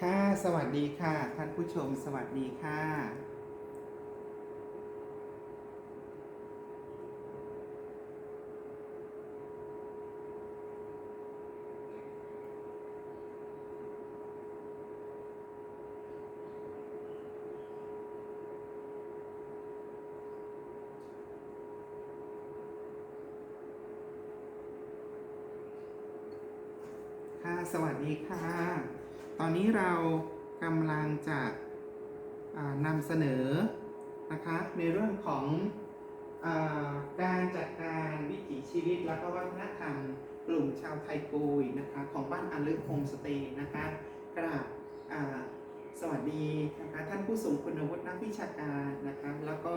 ค่ะ สวัสดีค่ะ ท่านผู้ชมสวัสดีค่ะ ค่ะ สวัสดีค่ะ ตอนนี้เรากำลังจะนำเสนอนะคะในเรื่องของอการจัดการวิถีชีวิต แล้วก็วัฒนธรรมกลุ่มชาวไทยกุยนะคะของบ้านอันลึกโฮมสเตย์นะคะกราบสวัสดีนะคะท่านผู้สูงคุณวุฒินักวิชาการนะคะแล้วก็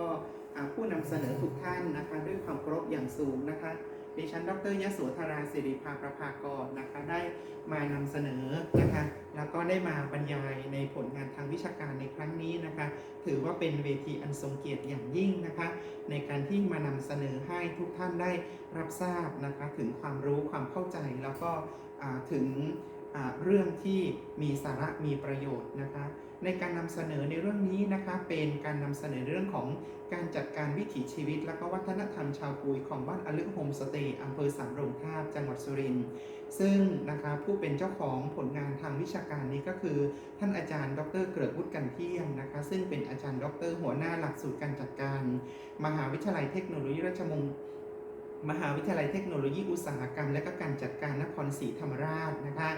ผู้นำเสนอทุกท่านนะคะด้วยความเคารพอย่างสูงนะคะดิฉัน ดรยโสธราสิริภาประภากรนะคะได้มานำเสนอนะคะ แล้วก็ได้มาบรรยายในผลงานทางวิชาการในครั้งนี้นะคะ ถือว่าเป็นเวทีอันทรงเกียรติอย่างยิ่งนะคะ ในการที่มานำเสนอให้ทุกท่านได้รับทราบนะคะถึงความรู้ความเข้าใจแล้วก็ถึงเรื่องที่มีสาระมีประโยชน์นะคะ ในการนำเสนอในเรื่องนี้นะคะเป็นการนำเสนอเรื่องของการจัดการวิถีชีวิต และก็วัฒนธรรมชาวกุยของบ้านอลึกโฮมสเตย์อำเภอสามโรงทาบจังหวัดสุรินทร์ซึ่งนะคะผู้เป็นเจ้าของผลงานทางวิชาการนี้ก็คือ ท่านอาจารย์ดรเกริกวุฒิกันเที่ยงนะคะ ซึ่งเป็นอาจารย์ดรหัวหน้าหลักสูตรการจัดการ มหาวิทยาลัยเทคโนโลยีราชมงมหาวิทยาลัยเทคโนโลยีอุตสาหกรรม และก็การจัดการนครศรีธรรมราชนะคะ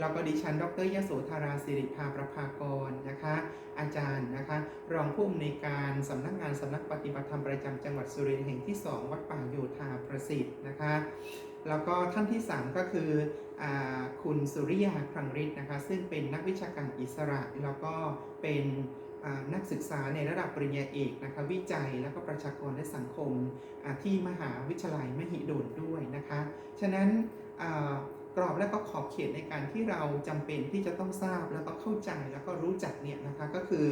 แล้วก็ดิฉัน ดรยโสธาราสิริภาประภากรนะคะ อาจารย์นะคะ รองผู้อำนวยการสำนักงานสำนักปฏิบัติธรรมประจำจังหวัดสุรินทร์แห่งที่ 2 วัดป่าโยธาประสิทธิ์นะคะ แล้วก็ท่านที่ 3 ก็คืออคุณสุริยาครังฤทธิ์นะคะ ซึ่งเป็นนักวิชาการอิสระ แล้วก็เป็นนักศึกษาในระดับปริญญาเอกนะคะวิจัยแล้วก็ประชากรและสังคมที่มหาวิทยาลัยมหิดลด้วยนะคะ ฉะนั้น กรอบและก็ขอบเขตในการที่เราจำเป็นที่จะต้องทราบแล้วก็เข้าใจแล้วก็รู้จักเนี่ยนะคะก็คือ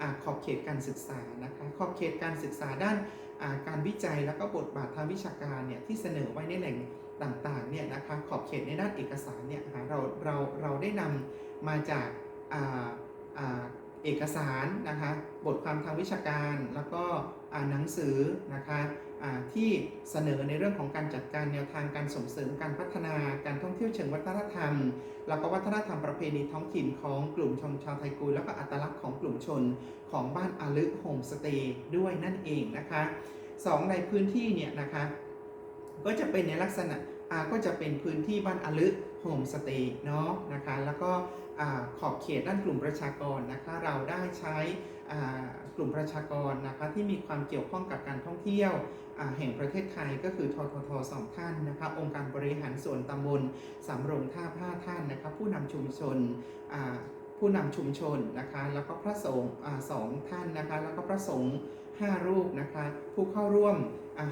อขอบเขตการศึกษานะคะขอบเขตการศึกษาด้านการวิจัยแล้วก็บทบาททางวิชาการเนี่ยที่เสนอไว้ในแหล่งต่างๆเนี่ยนะคะขอบเขตในด้านเอกสารเนี่ยเราเราเราได้นำมาจากเอกสารนะคะบทความทางวิชาการ แล้วก็หนังสือนะคะ ที่เสนอในเรื่องของการจัดการแนวทางการส่งเสริมการพัฒนาการท่องเที่ยวเชิงวัฒนธรรม แล้วก็วัฒนธรรมประเพณีท้องถิ่นของกลุ่มชนชาวไทยกุยแล้วก็อัตลักษณ์ของกลุ่มชนของบ้านอาลึกโฮมสเตย์ด้วยนั่นเองนะคะสองในพื้นที่เนี่ยนะคะก็จะเป็นในลักษณะอาก็จะเป็นพื้นที่บ้านอาลึกโฮมสเตย์เนาะนะคะแล้วก็อขอบเขตด้านกลุ่มประชากรนะคะเราได้ใช้ กลุ่มประชากรนะคะที่มีความเกี่ยวข้องกับการท่องเที่ยวแห่งประเทศไทยก็คือทททสองท่านนะคะองค์การบริหารส่วนตำบลสำโรงท่าผ้าท่านนะคะผู้นำชุมชนผู้นำชุมชนนะคะแล้วก็พระสงฆ์สองท่านนะคะแล้วก็พระสงฆ์5รูปนะคะผู้เข้าร่วม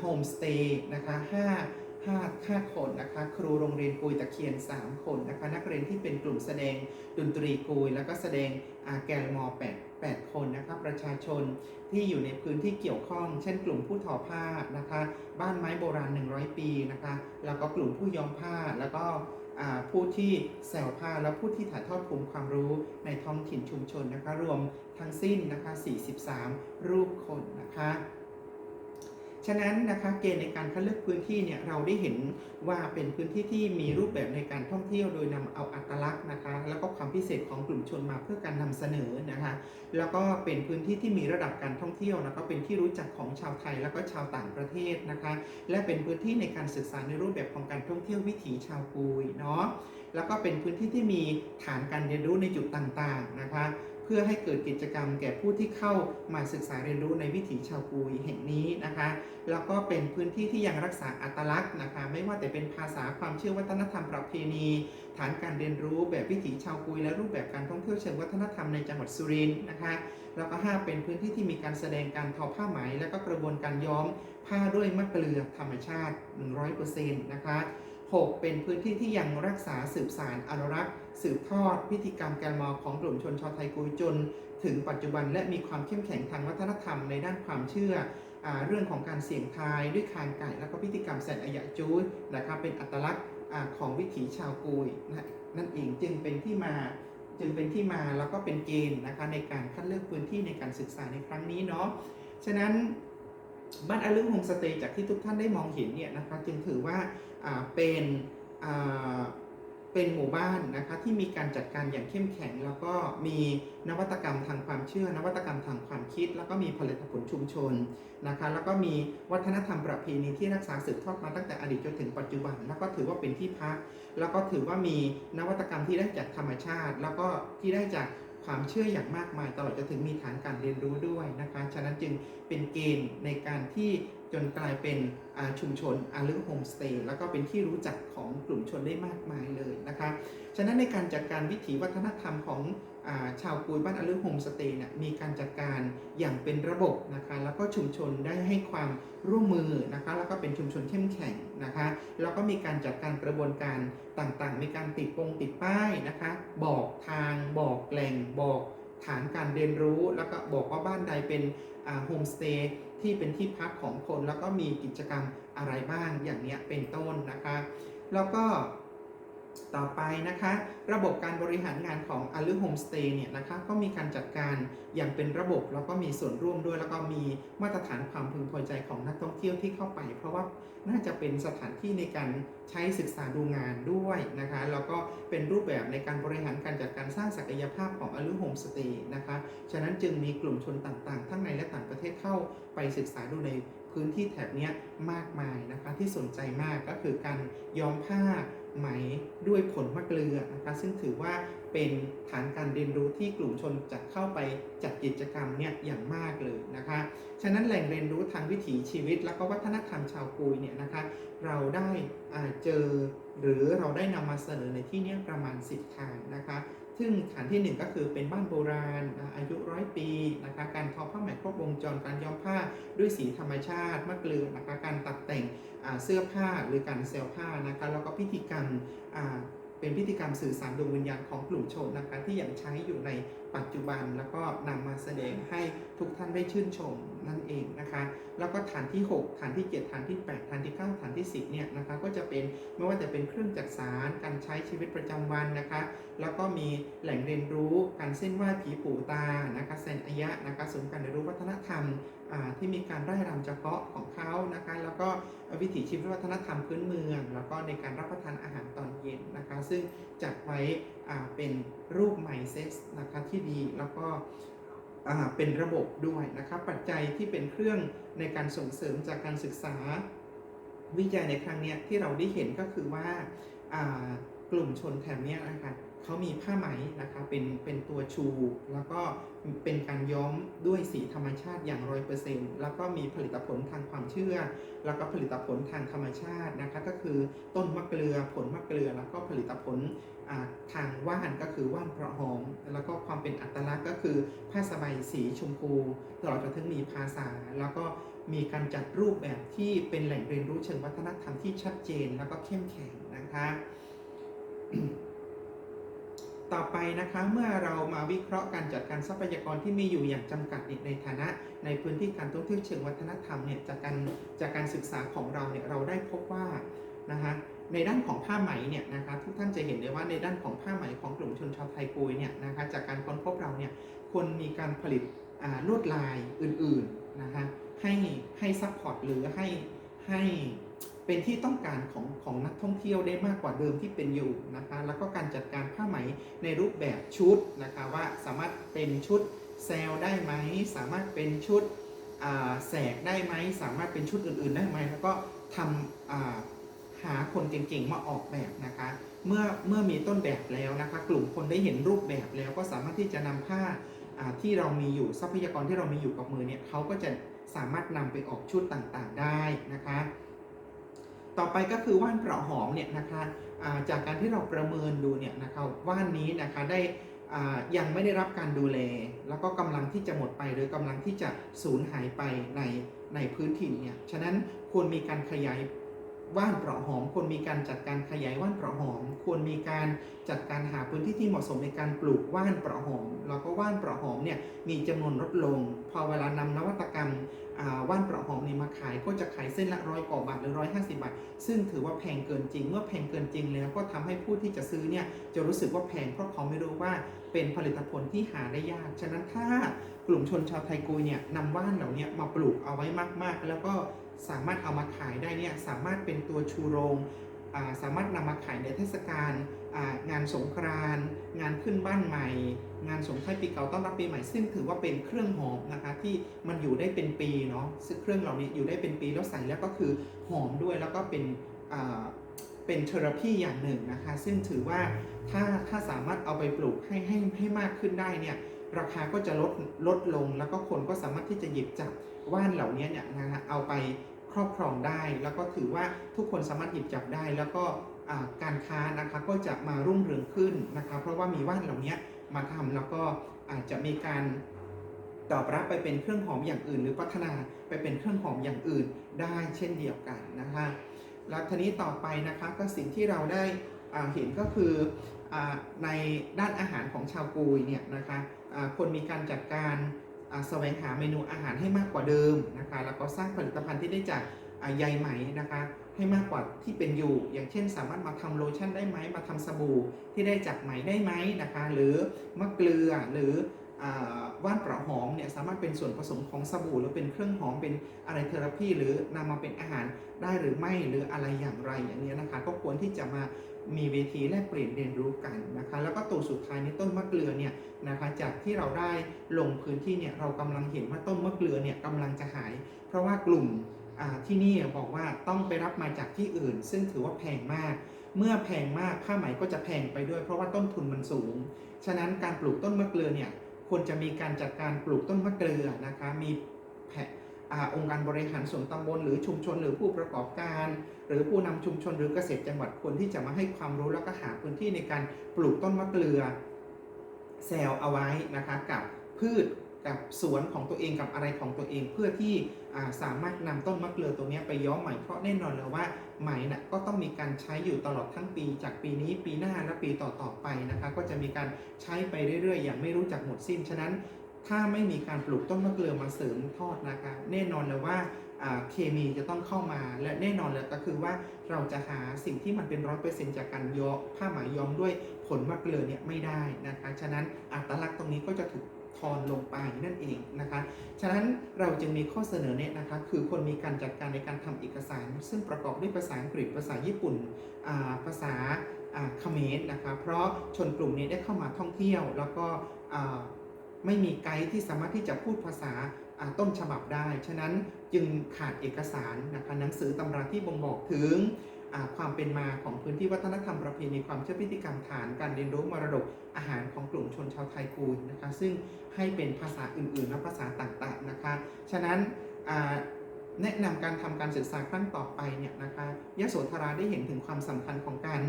โฮมสเตย์นะคะ5 5าค5คนนะคะ ครูโรงเรียนกุยตะเคียน 3 คนนะคะ นักเรียนที่เป็นกลุ่มแสดงดนตรีกุย แล้วก็แสดงอาแกลมอ8 8 คนนะคะ ประชาชนที่อยู่ในพื้นที่เกี่ยวข้อง เช่น กลุ่มผู้ทอผ้านะคะ บ้านไม้โบราณ 100 ปีนะคะ แล้วก็กลุ่มผู้ย้อมผ้าแล้วก็ผู้ที่แซวผ้าและผู้ที่ถ่ายทอดภูมิความรู้ในท้องถิ่นชุมชนนะคะ รวมทั้งสิ้นนะคะ 43 รูปคนนะคะ ฉะนั้นนะคะเกณฑ์ในการคัดเลือกพื้นที่เนี่ยเราได้เห็นว่าเป็นพื้นที่ที่มีรูปแบบในการท่องเที่ยวโดยนำเอาอัตลักษณ์นะคะ แล้วก็ความพิเศษของกลุ่มชนมาเพื่อการนำเสนอนะคะ แล้วก็เป็นพื้นที่ที่มีระดับการท่องเที่ยวแล้วก็เป็นที่รู้จักของชาวไทยแล้วก็ชาวต่างประเทศนะคะ และเป็นพื้นที่ในการศึกษาในรูปแบบของการท่องเที่ยววิถีชาวกุยเนาะแล้วก็เป็นพื้นที่ที่มีฐานการเรียนรู้ในจุดต่างๆนะคะ เพื่อให้เกิดกิจกรรมแก่ผู้ที่เข้ามาศึกษาเรียนรู้ในวิถีชาวกุยแห่งนี้นะคะ แล้วก็เป็นพื้นที่ที่ยังรักษาอัตลักษณ์นะคะ ไม่ว่าแต่เป็นภาษาความเชื่อวัฒนธรรมประเพณี ฐานการเรียนรู้แบบวิถีชาวกุยและรูปแบบการท่องเที่ยวเชิงวัฒนธรรมในจังหวัดสุรินทร์นะคะ แล้วก็ห้าเป็นพื้นที่ที่มีการแสดงการทอผ้าไหม และก็กระบวนการย้อมผ้าด้วยมะเกลือธรรมชาติ 100%นะคะ 6 เป็นพื้นที่ที่ยังรักษาสืบสารอนุรักษ์ สืบทอด พิธีกรรมแกลมอของกลุ่มชนชาวไทยกุยจน ถึงปัจจุบันและมีความเข้มแข็งทางวัฒนธรรมในด้านความเชื่ออเรื่องของการเสี่ยงทายด้วยคางไก่ แล้วก็พิธีกรรมแสนอายะจูดนะครับเป็นอัตลักษณ์ของวิถีชาวกุยนะนั่นเองจึงเป็นที่มาจึงเป็นที่มาแล้วก็เป็นเกณฑ์นะคะในการคัดเลือกพื้นที่ในการศึกษาในครั้งนี้เนาะฉะนั้น บ้านอาลึกโฮมสเตย์จากที่ทุกท่านได้มองเห็นเนี่ยนะคะจึงถือว่าเป็นเป็นหมู่บ้านนะคะที่มีการจัดการอย่างเข้มแข็ง แล้วก็มีนวัตกรรมทางความเชื่อ นวัตกรรมทางความคิด แล้วก็มีผลิตผลชุมชนนะคะแล้วก็มีวัฒนธรรมประเพณีที่รักษาสืบทอดมาตั้งแต่อดีตจนถึงปัจจุบัน แล้วก็ถือว่าเป็นที่พัก แล้วก็ถือว่ามีนวัตกรรมที่ได้จากธรรมชาติ แล้วก็ที่ได้จาก ความเชื่ออย่างมากมายตลอดจนถึงมีฐานการเรียนรู้ด้วยนะคะ ฉะนั้นจึงเป็นเกณฑ์ในการที่จนกลายเป็นชุมชนอาลึกโฮมสเตย์แล้วก็เป็นที่รู้จักของกลุ่มชนได้มากมายเลยนะคะ ฉะนั้นในการจัดการวิถีวัฒนธรรมของ ชาวกุยบ้านอลึกโฮมสเตย์เนี่ยมีการจัดการอย่างเป็นระบบนะคะแล้วก็ชุมชนได้ให้ความร่วมมือนะคะแล้วก็เป็นชุมชนเข้มแข็งนะคะแล้วก็มีการจัดการกระบวนการต่างๆ มีการติดปงติดป้ายนะคะบอกทางบอกแหล่งบอกฐานการเรียนรู้ แล้วก็บอกว่าบ้านใดเป็นโฮมสเตย์ที่เป็นที่พักของคนแล้วก็มีกิจกรรมอะไรบ้างอย่างเนี้ยเป็นต้นนะคะ แล้วก็ ต่อไปนะคะ ระบบการบริหารงานของอาลือโฮมสเตย์เนี่ยนะคะก็มีการจัดการอย่างเป็นระบบแล้วก็มีส่วนร่วมด้วย แล้วก็มีมาตรฐานความพึงพอใจของนักท่องเที่ยวที่เข้าไป เพราะว่าน่าจะเป็นสถานที่ในการใช้ศึกษาดูงานด้วยนะคะแล้วก็เป็นรูปแบบในการบริหารการจัดการสร้างศักยภาพของอาลือโฮมสเตย์นะคะฉะนั้นจึงมีกลุ่มชนต่างๆ ทั้งในและต่างประเทศเข้าไปศึกษาดูในพื้นที่แถบนี้มากมายนะคะที่สนใจมากก็คือการย้อมผ้า ไหมด้วยผลมะเกลือนะคะซึ่งถือว่าเป็นฐานการเรียนรู้ที่กลุ่มชนจะเข้าไปจัดกิจกรรมเนี่ยอย่างมากเลยนะคะ ฉะนั้นแหล่งเรียนรู้ทางวิถีชีวิต แล้วก็วัฒนธรรมชาวกุยเนี่ยนะคะ เราได้เจอหรือเราได้นำมาเสนอในที่นี้ประมาณ 10 ทางนะคะ ซึ่งฐานที่หนึ่งก็คือเป็นบ้านโบราณอาอายุร้อยปีนะคะการทอผ้าไหมครบวงจรการย้อมผ้าด้วยสีธรรมชาติมะเกลือนะคะการตัดแต่งเสื้อผ้าหรือการเซลผ้านะคะแล้วก็พิธีกรรม เป็นพิธีกรรมสื่อสารดวงวิญญาณของกลุ่มชนนะคะที่ยังใช้อยู่ในปัจจุบันแล้วก็นำมาแสดงให้ทุกท่านได้ชื่นชมนั่นเองนะคะ แล้วก็ฐานที่ 6 ฐานที่ 7 ฐานที่ 8 ฐานที่ 9 ฐานที่ 10เนี่ยนะคะก็จะเป็นไม่ว่าจะเป็นเครื่องจักสารการใช้ชีวิตประจำวันนะคะ แล้วก็มีแหล่งเรียนรู้การเส้นไหว้ผีปู่ตานะคะเซนอายะนะคะศูนย์การเรียนรู้วัฒนธรรม ที่มีการไร่รำเฉพาะของเขานะคะ แล้วก็วิถีชีวิตวัฒนธรรมพื้นเมือง แล้วก็ในการรับประทานอาหารตอนเย็นนะคะ ซึ่งจัดไว้เป็นรูปใหม่เซ็กซ์นะคะที่ดีแล้วก็เป็นระบบด้วยนะคะปัจจัยที่เป็นเครื่องในการส่งเสริมจากการศึกษาวิจัยในครั้งนี้ที่เราได้เห็นก็คือว่ากลุ่มชนแถบนี้นะคะ เขามีผ้าไหมนะคะเป็นเป็นตัวชู แล้วก็เป็นการย้อมด้วยสีธรรมชาติอย่างร้อยเปอร์เซ็นต์แล้วก็มีผลิตผลทางความเชื่อ แล้วก็ผลิตผลทางธรรมชาตินะคะก็คือต้นมะเกลือผลมะเกลือ แล้วก็ผลิตผลทางว่านก็คือว่านพระหอม แล้วก็ความเป็นอัตลักษณ์ก็คือผ้าสบายสีชมพูตลอดจนถึงมีภาษา แล้วก็มีการจัดรูปแบบที่เป็นแหล่งเรียนรู้เชิงวัฒนธรรมที่ชัดเจนแล้วก็เข้มแข็งนะคะ ต่อไปนะคะเมื่อเรามาวิเคราะห์การจัดการทรัพยากรที่มีอยู่อย่างจำกัดในฐานะ ในพื้นที่การท่องเที่ยวเชิงวัฒนธรรมเนี่ยจากการจากการศึกษาของเราเนี่ยเราได้พบว่านะคะในด้านของผ้าไหมเนี่ยนะคะทุกท่านจะเห็นได้ว่าในด้านของผ้าไหมของกลุ่มชนชาวไทยกุยเนี่ยนะคะจากการค้นพบเราเนี่ยควรมีการผลิตลวดลายอื่นๆนะคะให้ให้ซัพพอร์ตหรือให้ให้ เป็นที่ต้องการของของนักท่องเที่ยวได้มากกว่าเดิมที่เป็นอยู่นะคะ แล้วก็การจัดการผ้าไหมในรูปแบบชุดนะคะ ว่าสามารถเป็นชุดแซลได้ไหม สามารถเป็นชุดแสกได้ไหม สามารถเป็นชุดอื่นๆได้ไหม แล้วก็ทำหาคนเก่งๆมาออกแบบนะคะ เมื่อเมื่อมีต้นแบบแล้วนะคะ กลุ่มคนได้เห็นรูปแบบแล้วก็สามารถที่จะนำผ้าอ่าที่เรามีอยู่ทรัพยากรที่เรามีอยู่กับมือเนี่ยเขาก็จะสามารถนำไปออกชุดต่างๆได้นะคะ ต่อไปก็คือว่านเปราะหอมเนี่ยนะคะาจากการที่เราประเมินดูเนี่ยนะคะว่านนี้นะคะได้ยังไม่ได้รับการดูแล แล้วก็กำลังที่จะหมดไป หรือกำลังที่จะสูญหายไปในในพื้นถิ่นเนี่ยฉะนั้นควรมีการขยาย ว่านเปราะหอมควรมีการจัดการขยายว่านเปราะหอม ควรมีการจัดการหาพื้นที่ที่เหมาะสมในการปลูกว่านเปราะหอม แล้วก็ว่านเปราะหอมเนี่ยมีจำนวนลดลง พอเวลานำนวัตกรรมว่านเปราะหอมเนี่ยมาขายก็จะขายเส้นละร้อยกว่าบาทหรือร้อยห้าสิบาท ซึ่งถือว่าแพงเกินจริง เมื่อแพงเกินจริงแล้วก็ทำให้ผู้ที่จะซื้อเนี่ยจะรู้สึกว่าแพงเพราะเขาไม่รู้ว่าเป็นผลิตผลที่หาได้ยาก ฉะนั้นถ้ากลุ่มชนชาวไทยกุยเนี่ยนำว่านเหล่านี้มาปลูกเอาไว้มากๆ แล้วก็ สามารถเอามาขายได้เนี่ยสามารถเป็นตัวชูโรงสามารถนำมาขายในเทศกาลงานสงกรานงานขึ้นบ้านใหม่ งานสงท้ายปีเก่าต้อนรับปีใหม่ซึ่งถือว่าเป็นเครื่องหอมนะคะที่มันอยู่ได้เป็นปีเนาะซึ่งเครื่องเหล่านี้อยู่ได้เป็นปีแล้วใส่แล้วก็คือหอมด้วยแล้วก็เป็นเป็นเทอราพีอย่างหนึ่งนะคะ ซึ่งถือว่าถ้าถ้าสามารถเอาไปปลูกให้ให้ให้มากขึ้นได้เนี่ยราคาก็จะลดลดลงแล้วก็คนก็สามารถที่จะหยิบจับ ว่านเหล่านี้เนี่ยนะคะเอาไปครอบครองได้ แล้วก็ถือว่าทุกคนสามารถหยิบจับได้ แล้วก็การค้านะคะก็จะมารุ่งเรืองขึ้นนะคะเพราะว่ามีว่านเหล่านี้มาทำแล้วก็อาจจะมีการตอบรับไปเป็นเครื่องหอมอย่างอื่น หรือพัฒนาไปเป็นเครื่องหอมอย่างอื่นได้เช่นเดียวกันนะคะแล้วทีนี้ต่อไปนะคะก็สิ่งที่เราได้เห็นก็คืออในด้านอาหารของชาวกุยเนี่ยนะคะคนมีการจัดการ แสวงหาเมนูอาหารให้มากกว่าเดิมนะคะแล้วก็สร้างผลิตภัณฑ์ที่ได้จากใยไหมนะคะให้มากกว่าที่เป็นอยู่ อย่างเช่น สามารถมาทำโลชั่นได้ไหมมาทำสบู่ที่ได้จากไหมได้ไหมนะคะ หรือมะเกลือหรือ ว่านเปราะหอมเนี่ยสามารถเป็นส่วนผสมของสบู่หรือเป็นเครื่องหอมเป็นอะไรเทอราพีหรือนำมาเป็นอาหารได้หรือไม่หรืออะไรอย่างไรอย่างนี้นะคะ ก็ควรที่จะมามีเวทีแลกเปลี่ยนเรียนรู้กันนะคะ แล้วก็ตัวสุดท้ายในต้นมะเกลือเนี่ยนะคะจากที่เราได้ลงพื้นที่เนี่ยเรากำลังเห็นว่าต้นมะเกลือเนี่ยกำลังจะหาย เพราะว่ากลุ่มที่นี่บอกว่าต้องไปรับมาจากที่อื่น ซึ่งถือว่าแพงมาก เมื่อแพงมากผ้าไหมก็จะแพงไปด้วย เพราะว่าต้นทุนมันสูง ฉะนั้นการปลูกต้นมะเกลือเนี่ย ควรจะมีการจัดการปลูกต้นมะเกลือนะคะมีแผอาองค์การบริหารส่วนตำบลหรือชุมชนหรือผู้ประกอบการ หรือผู้นำชุมชนหรือเกษตรจังหวัดควรที่จะมาให้ความรู้แล้วก็หาพื้นที่ในการปลูกต้นมะเกลือแซลเอาไว้นะคะกับพืช กับสวนของตัวเองกับอะไรของตัวเอง เพื่อที่สามารถนำต้นมะเกลือตัวนี้ไปย้อมใหม่เพราะแน่นอนแล้วว่าไหมนะก็ต้องมีการใช้อยู่ตลอดทั้งปี จากปีนี้ปีหน้าและปีต่อๆไปนะคะก็จะมีการใช้ไปเรื่อยๆ อย่างไม่รู้จักหมดสิ้น ฉะนั้นถ้าไม่มีการปลูกต้นมะเกลือมาเสริมทอดนะคะแน่นอนเลยว่าอ่าเคมีจะต้องเข้ามาและแน่นอนเลยก็คือว่าเราจะหาสิ่งที่มันเป็นร้อยเปอร์เซ็นต์จากการย้อมผ้าไหมย้อมด้วยผลมะเกลือเนี่ยไม่ได้นะคะ ฉะนั้นอัตลักษณ์ตรงนี้ก็จะถูก ทอนลงไปนั่นเองนะคะ ฉะนั้นเราจึงมีข้อเสนอเนี่ยนะคะ คือคนมีการจัดการในการทำเอกสาร ซึ่งประกอบด้วยภาษาอังกฤษภาษาญี่ปุ่นภาษาเขมรนะคะ เพราะชนกลุ่มนี้ได้เข้ามาท่องเที่ยว แล้วก็ไม่มีไกด์ที่สามารถที่จะพูดภาษาต้นฉบับได้ ฉะนั้นจึงขาดเอกสารนะคะหนังสือตำราที่บ่งบอกถึง ความเป็นมาของพื้นที่วัฒนธรรมประเพณีความเชื่อพิธีกรรมฐานการเรียนรู้มรดกอาหารของกลุ่มชนชาวไทยกูนนะคะ ซึ่งให้เป็นภาษาอื่นๆ และภาษาต่างๆนะคะ ฉะนั้นแนะนำการทำการศึกษาครั้งต่อไปเนี่ยนะคะยโสธราได้เห็นถึงความสำคัญของการ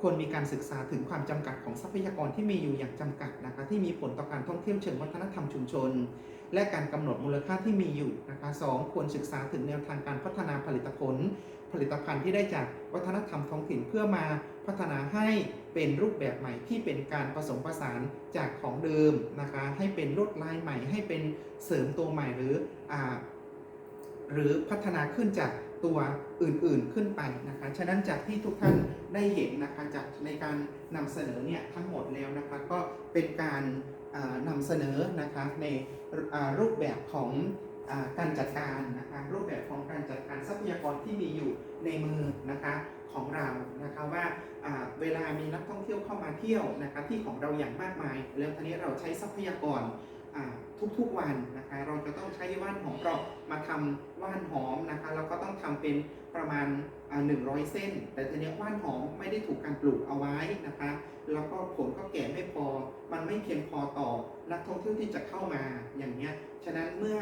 ควรมีการศึกษาถึงความจำกัดของทรัพยากรที่มีอยู่อย่างจำกัดนะคะที่มีผลต่อการท่องเที่ยวเชิงวัฒนธรรมชุมชน และการกำหนดมูลค่าที่มีอยู่นะคะสองควรศึกษาถึงแนวทางการพัฒนาผลิตผล ผลิตภัณฑ์ที่ได้จาก วัฒนธรรมท้องถิ่นเพื่อมาพัฒนาให้เป็นรูปแบบใหม่ที่เป็นการผสมผสานจากของเดิมนะคะ ให้เป็นลวดลายใหม่ ให้เป็นเสริมตัวใหม่หรืออ่าหรือพัฒนาขึ้นจากตัวอื่นๆขึ้นไปนะคะ ฉะนั้นจากที่ทุกท่านได้เห็นนะคะจากในการนำเสนอเนี่ยทั้งหมดแล้วนะคะก็เป็นการอ่านำเสนอนะคะในรูปแบบของอการจัดการนะคะรูปแบบของการจัดการทรัพยากรที่มีอยู่ ในมือนะคะของเรานะคะว่าเวลามีนักท่องเที่ยวเข้ามาเที่ยวนะคะที่ของเราอย่างมากมาย แล้วทีนี้เราใช้ทรัพยากรทุกๆวันนะคะเราจะต้องใช้ว่านหอมเรามาทำว่านหอมนะคะแล้วก็ต้องทำเป็นประมาณอ่า100 เส้น แต่ทีนี้ว่านหอมไม่ได้ถูกการปลูกเอาไว้นะคะแล้วก็ผลก็แก่ไม่พอ มันไม่เพียงพอต่อนักท่องเที่ยวที่จะเข้ามาอย่างเนี้ยฉะนั้นเมื่อ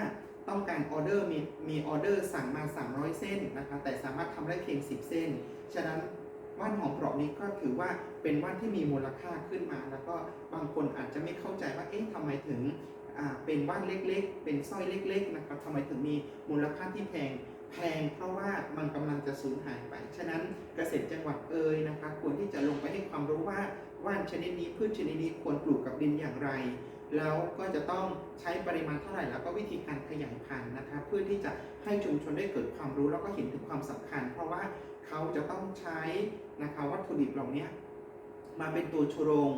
ต้องการออเดอร์มีมีออเดอร์สั่งมา 300 เส้นนะคะแต่สามารถทำได้เพียง 10 เส้น ฉะนั้นว่านหอมเปราะนี้ก็ถือว่าเป็นว่านที่มีมูลค่าขึ้นมา แล้วก็บางคนอาจจะไม่เข้าใจว่าเอ๊ะทำไมถึงเป็นว่านเล็กๆ เป็นสร้อยเล็กๆนะครับทำไมถึงมีมูลค่าที่แพงแพงเพราะว่ามันกำลังจะสูญหายไป ฉะนั้นเกษตรจังหวัดเอ่ยนะคะควรที่จะลงไปให้ความรู้ว่าว่านชนิดนี้พืชชนิดนี้ควรปลูกกับดินอย่างไร แล้วก็จะต้องใช้ปริมาณเท่าไหร่แล้วก็วิธีการขยายพันธุ์นะคะเพื่อที่จะให้ชุมชนได้เกิดความรู้แล้วก็เห็นถึงความสำคัญ เพราะว่าเขาจะต้องใช้นะคะวัตถุดิบเหล่านี้มาเป็นตัวชูโรง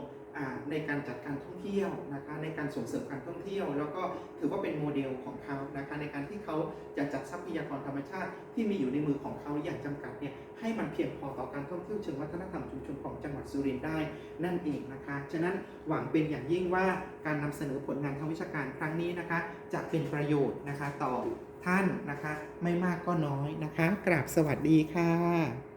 ในการจัดการท่องเที่ยวนะคะในการส่งเสริมการท่องเที่ยว แล้วก็ถือว่าเป็นโมเดลของเขานะคะในการที่เขาจะจัดทรัพยากรธรรมชาติที่มีอยู่ในมือของเขาอย่างจำกัดเนี่ยให้มันเพียงพอต่อการท่องเที่ยวเชิงวัฒนธรรมชุมชนของจังหวัดสุรินทร์ได้นั่นเองนะคะฉะนั้นหวังเป็นอย่างยิ่งว่าการนำเสนอผลงานทางวิชาการครั้งนี้นะคะจะเป็นประโยชน์นะคะต่อท่านนะคะไม่มากก็น้อยนะคะกราบสวัสดีค่ะ